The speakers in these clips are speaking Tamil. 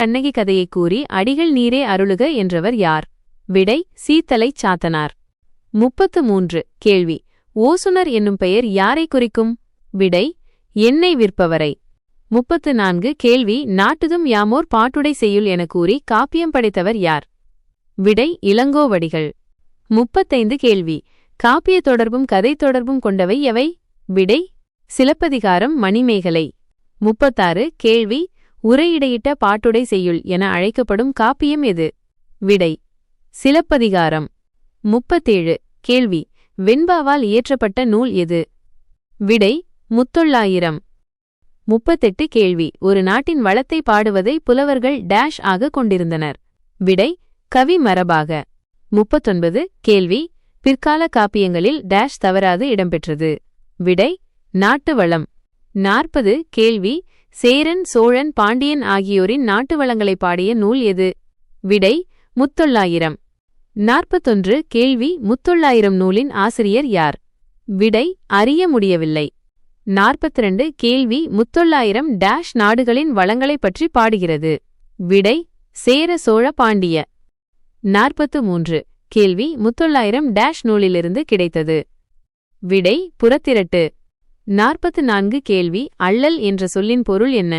கண்ணகி கதையை கூறி அடிகள் நீரே அருளுக என்றவர் யார்? விடை சீத்தலைச் சாத்தனார். முப்பத்து மூன்று. கேள்வி. ஓசுனர் என்னும் பெயர் யாரை குறிக்கும்? விடை எண்ணெய் விற்பவரை. முப்பத்து நான்கு. கேள்வி. நாட்டுதும் யாமோர் பாட்டுடை செய்யுள் என கூறி காப்பியம் படைத்தவர் யார்? விடை இளங்கோவடிகள் முப்பத்தைந்து. கேள்வி. காப்பிய தொடர்பும் கதை தொடர்பும் கொண்டவை எவை? விடை சிலப்பதிகாரம் மணிமேகலை. முப்பத்தாறு. கேள்வி. உரையிடையிட்ட பாட்டுடை செய்யுள் என அழைக்கப்படும் காப்பியம் எது? விடை. சிலப்பதிகாரம். முப்பத்தேழு. கேள்வி. வெண்பாவால் இயற்றப்பட்ட நூல் எது? விடை. முத்தொள்ளாயிரம். முப்பத்தெட்டு கேள்வி. ஒரு நாட்டின் வளத்தை பாடுவதை புலவர்கள் டேஷ் ஆக கொண்டிருந்தனர். விடை. கவி மரபாக. முப்பத்தொன்பது. கேள்வி. பிற்கால காப்பியங்களில் டேஷ் தவறாது இடம்பெற்றது. விடை. நாட்டு வளம். நாற்பது. கேள்வி. சேரன் சோழன் பாண்டியன் ஆகியோரின் நாட்டு வளங்களை பாடிய நூல் எது? விடை முத்தொள்ளாயிரம். நாற்பத்தொன்று கேள்வி முத்தொள்ளாயிரம் நூலின் ஆசிரியர் யார்? விடை அறிய முடியவில்லை. நாற்பத்திரண்டு கேள்வி முத்தொள்ளாயிரம் டேஷ் நாடுகளின் வளங்களைப் பற்றி பாடுகிறது. விடை சேர சோழ பாண்டிய. நாற்பத்து மூன்று கேள்வி முத்தொள்ளாயிரம் டேஷ் நூலிலிருந்து கிடைத்தது. விடை புறத்திரட்டு. நாற்பத்து நான்கு கேள்வி அள்ளல் என்ற சொல்லின் பொருள் என்ன?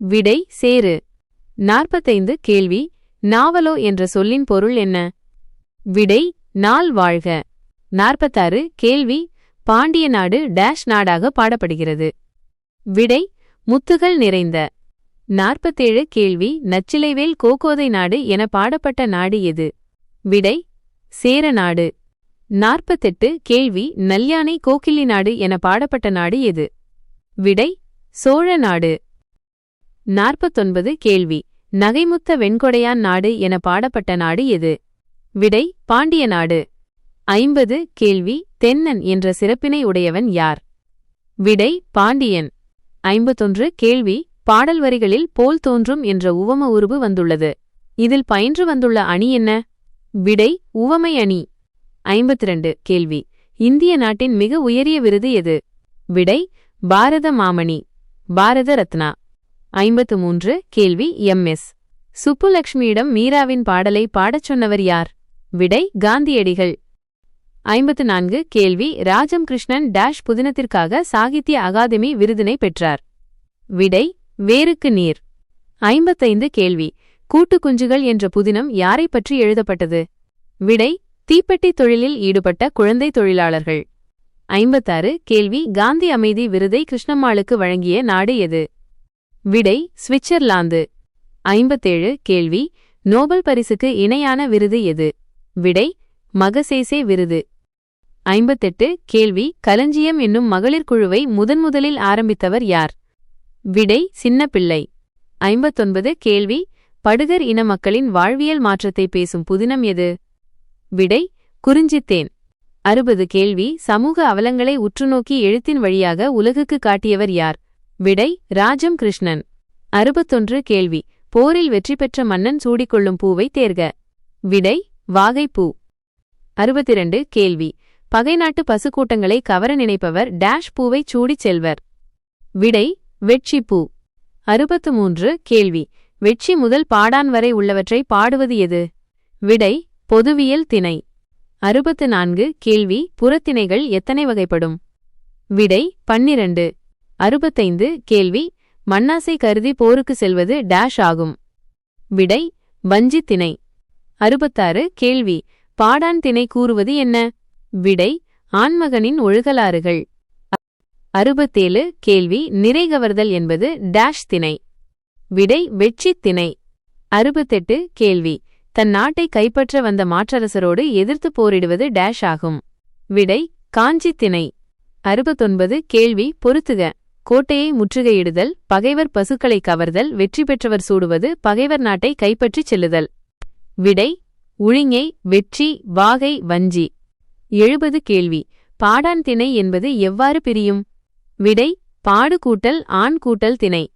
விடை சேரு நாற்பத்தைந்து கேள்வி நாவலோ என்ற சொல்லின் பொருள் என்ன? விடை நாள் வாழ்க. நாற்பத்தாறு கேள்வி பாண்டிய நாடு டேஷ் நாடாக பாடப்படுகிறது. விடை முத்துகள் நிறைந்த. நாற்பத்தேழு கேள்வி நச்சிலைவேல் கோகோதை நாடு என பாடப்பட்ட நாடு எது? விடை சேர நாடு. நாற்பத்தெட்டு கேள்வி நல்யானை கோகிலி நாடு என பாடப்பட்ட நாடு எது? விடை சோழ நாடு. நாற்பத்தொன்பது கேள்வி நகைமுத்த வெண்கொடையான் நாடு என பாடப்பட்ட நாடு எது? விடை பாண்டிய நாடு. ஐம்பது கேள்வி தென்னன் என்ற சிறப்பினை உடையவன் யார்? விடை பாண்டியன். ஐம்பத்தொன்று கேள்வி பாடல் வரிகளில் போல் தோன்றும் என்ற உவம உருவு வந்துள்ளது. இதில் பயின்று வந்துள்ள அணி என்ன? விடை உவமை அணி. ஐம்பத்திரண்டு கேள்வி. இந்திய நாட்டின் மிக உயரிய விருது எது? விடை பாரத மாமணி பாரத ரத்னா ஐம்பத்து மூன்று கேள்வி எம்எஸ் சுப்புலக்ஷ்மியிடம் மீராவின் பாடலை பாடச் சொன்னவர் யார்? விடை காந்தியடிகள். ஐம்பத்து நான்கு கேள்வி ராஜம் கிருஷ்ணன் டேஷ் புதினத்திற்காக சாகித்ய அகாதமி விருதினை பெற்றார். விடை வேருக்கு நீர். ஐம்பத்தைந்து கேள்வி கூட்டுக்குஞ்சுகள் என்ற புதினம் யாரை பற்றி எழுதப்பட்டது? விடை தீப்பெட்டி தொழிலில் ஈடுபட்ட குழந்தை தொழிலாளர்கள். ஐம்பத்தாறு. கேள்வி. காந்தி அமைதி விருதை கிருஷ்ணம்மாளுக்கு வழங்கிய நாடு எது? விடை சுவிட்சர்லாந்து. ஐம்பத்தேழு. கேள்வி. நோபல் பரிசுக்கு இணையான விருது எது? விடை மகசேசே விருது. ஐம்பத்தெட்டு. கேள்வி. களஞ்சியம் என்னும் மகளிர் குழுவை முதன்முதலில் ஆரம்பித்தவர் யார்? விடை சின்னப்பிள்ளை. ஐம்பத்தொன்பது. கேள்வி. படுகர் இன மக்களின் வாழ்வியல் மாற்றத்தை பேசும் புதினம் எது? விடை குறிஞ்சித்தேன். அறுபது கேள்வி சமூக அவலங்களை உற்றுநோக்கி எழுத்தின் வழியாக உலகுக்கு காட்டியவர் யார்? விடை ராஜம் கிருஷ்ணன். அறுபத்தொன்று கேள்வி போரில் வெற்றி பெற்ற மன்னன் சூடிக்கொள்ளும் பூவை தேர்க. விடை வாகைப்பூ. அறுபத்திரண்டு கேள்வி பகைநாட்டு பசுக்கூட்டங்களை கவர நினைப்பவர் டேஷ் பூவைச் சூடிச் செல்வர். விடை வெட்சிப்பூ. அறுபத்து மூன்று கேள்வி வெட்சி முதல் பாடான் வரை உள்ளவற்றை பாடுவது எது? விடை பொதுவியல் திணை. அறுபத்து நான்கு கேள்வி புறத்திணைகள் எத்தனை வகைப்படும்? விடை பன்னிரண்டு. அறுபத்தைந்து கேள்வி மண்ணாசை கருதி போருக்கு செல்வது டேஷ் ஆகும். விடை வஞ்சி திணை. அறுபத்தாறு கேள்வி பாடான் திணை கூறுவது என்ன? விடை ஆண்மகனின் ஒழுகலாறுகள். அறுபத்தேழு கேள்வி நிறைகவர்தல் என்பது டேஷ் திணை. விடை வெற்றித் திணை. அறுபத்தெட்டு கேள்வி தன் நாட்டை கைப்பற்ற வந்த மாற்றரசரோடு எதிர்த்து போரிடுவது டேஷ் ஆகும். விடை காஞ்சி திணை. அறுபத்தொன்பது கேள்வி பொருத்துக கோட்டையை முற்றுகையிடுதல் பகைவர் பசுக்களை கவர்தல் வெற்றி பெற்றவர் சூடுவது பகைவர் நாட்டை கைப்பற்றிச் செல்லுதல். விடை உழிஞை வெற்றி வாகை வஞ்சி. எழுபது கேள்வி. பாடான் திணை என்பது எவ்வாறு பிரியும்? விடை பாடு கூட்டல் ஆண் கூட்டல் திணை.